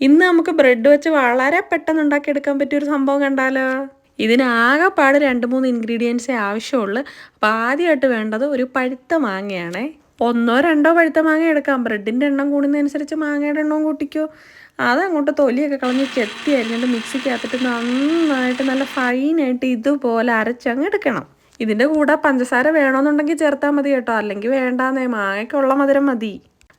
ഇന്ന് നമുക്ക് ബ്രെഡ് വെച്ച് വളരെ പെട്ടെന്ന് ഉണ്ടാക്കിയെടുക്കാൻ പറ്റിയ ഒരു സംഭവം കണ്ടാലോ? ഇതിനാകെപ്പാട് രണ്ട് മൂന്ന് ഇൻഗ്രീഡിയൻസേ ആവശ്യമുള്ളൂ. അപ്പോൾ ആദ്യമായിട്ട് വേണ്ടത് ഒരു പഴുത്ത മാങ്ങയാണേ. ഒന്നോ രണ്ടോ പഴുത്ത മാങ്ങ എടുക്കാം. ബ്രെഡിന്റെ എണ്ണം കൂടുന്നതനുസരിച്ച് മാങ്ങയുടെ എണ്ണവും കൂട്ടിക്കോ. അതങ്ങോട്ട് തൊലിയൊക്കെ കളഞ്ഞ് ചെത്തി അരിഞ്ഞിട്ട് മിക്സിക്കകത്തിട്ട് നന്നായിട്ട് നല്ല ഫൈനായിട്ട് ഇതുപോലെ അരച്ചങ്ങ് എടുക്കണം ഇതിന്റെ കൂടെ പഞ്ചസാര വേണമെന്നുണ്ടെങ്കിൽ ചേർത്താൽ മതി കേട്ടോ. അല്ലെങ്കിൽ വേണ്ടാന്നേ. മാങ്ങയ്ക്കുള്ള മധുരം മതി.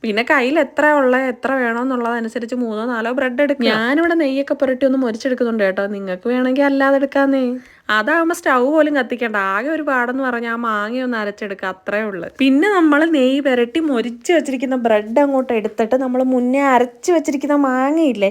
പിന്നെ കയ്യിൽ എത്ര ഉള്ള എത്ര വേണമെന്നുള്ളതനുസരിച്ച് മൂന്നോ നാലോ ബ്രെഡ് എടുക്കും ഞാനിവിടെ നെയ്യൊക്കെ പുരട്ടി ഒന്ന് മുരിച്ചെടുക്കുന്നുണ്ട് കേട്ടോ. നിങ്ങൾക്ക് വേണമെങ്കിൽ അല്ലാതെ എടുക്കാന്നേ. അതാകുമ്പോൾ സ്റ്റൗ പോലും കത്തിക്കേണ്ട. ആകെ ഒരു പാടെന്ന് പറഞ്ഞാൽ ആ മാങ്ങ ഒന്ന് അരച്ചെടുക്കുക അത്രേ ഉള്ളൂ. പിന്നെ നമ്മൾ നെയ്യ് പുരട്ടി മുരിച്ച് വെച്ചിരിക്കുന്ന ബ്രെഡ് അങ്ങോട്ട് എടുത്തിട്ട് നമ്മൾ മുന്നേ അരച്ച് വെച്ചിരിക്കുന്ന മാങ്ങയില്ലേ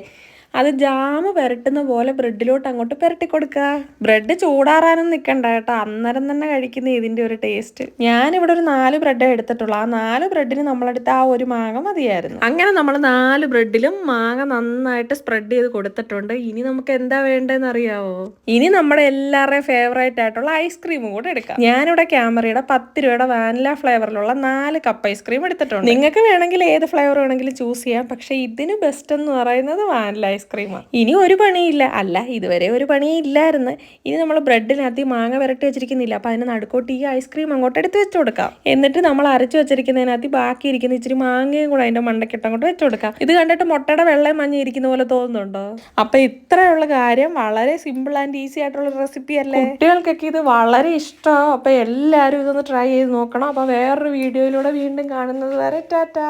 അത് ജാമ് പുരട്ടുന്ന പോലെ ബ്രെഡിലോട്ട് അങ്ങോട്ട് പുരട്ടി കൊടുക്കുക. ബ്രെഡ് ചൂടാറാനും നിൽക്കണ്ട കേട്ടോ. അന്നേരം തന്നെ കഴിക്കുന്ന ഇതിന്റെ ഒരു ടേസ്റ്റ് ഞാനിവിടെ ഒരു നാല് ബ്രെഡേ എടുത്തിട്ടുള്ളൂ. ആ നാല് ബ്രെഡിന് നമ്മളെടുത്ത ആ ഒരു മാങ്ങ മതിയായിരുന്നു. അങ്ങനെ നമ്മൾ നാല് ബ്രെഡിലും മാങ്ങ നന്നായിട്ട് സ്പ്രെഡ് ചെയ്ത് കൊടുത്തിട്ടുണ്ട്. ഇനി നമുക്ക് എന്താ വേണ്ടതെന്ന് അറിയാവോ? ഇനി നമ്മുടെ എല്ലാവരുടെയും ഫേവറേറ്റ് ആയിട്ടുള്ള ഐസ്ക്രീമും കൂടെ എടുക്കാം. ഞാനിവിടെ ക്യാമറയുടെ പത്ത് രൂപയുടെ വാനില ഫ്ലേവറിലുള്ള നാല് കപ്പ് ഐസ്ക്രീം എടുത്തിട്ടുണ്ട്. നിങ്ങൾക്ക് വേണമെങ്കിൽ ഏത് ഫ്ലേവർ വേണമെങ്കിലും ചൂസ് ചെയ്യാം. പക്ഷേ ഇതിന് ബെസ്റ്റ് എന്ന് പറയുന്നത് വാനില ഐസ്ക്രീമാണ് ഇനി ഒരു പണിയില്ല. അല്ല ഇതുവരെ ഒരു പണിയില്ലായിരുന്നു. ഇനി നമ്മൾ ബ്രെഡിനകത്ത് മാങ്ങ വരട്ടി വെച്ചിരിക്കുന്നില്ല അപ്പം അതിന് നടുക്കോട്ട് ഈ ഐസ്ക്രീം അങ്ങോട്ട് എടുത്ത് വെച്ച് കൊടുക്കാം. എന്നിട്ട് നമ്മൾ അരച്ച് വെച്ചിരിക്കുന്നതിനകത്ത് ബാക്കി ഇരിക്കുന്ന ഇച്ചിരി മാങ്ങയും കൂടെ അതിന്റെ മണ്ടക്കിട്ട് അങ്ങോട്ട് വെച്ച് കൊടുക്കാം. ഇത് കണ്ടിട്ട് മുട്ടയുടെ വെള്ളം മഞ്ഞ ഇരിക്കുന്ന പോലെ തോന്നുന്നുണ്ടോ? അപ്പം ഇത്രയുള്ള കാര്യം വളരെ സിമ്പിൾ ആൻഡ് ഈസി ആയിട്ടുള്ള റെസിപ്പി അല്ലേ? കുട്ടികൾക്കൊക്കെ ഇത് വളരെ ഇഷ്ടമാണ് അപ്പം എല്ലാവരും ഇതൊന്ന് ട്രൈ ചെയ്ത് നോക്കണം. അപ്പം വേറൊരു വീഡിയോയിലൂടെ വീണ്ടും കാണുന്നത് വരെ ടാറ്റാ.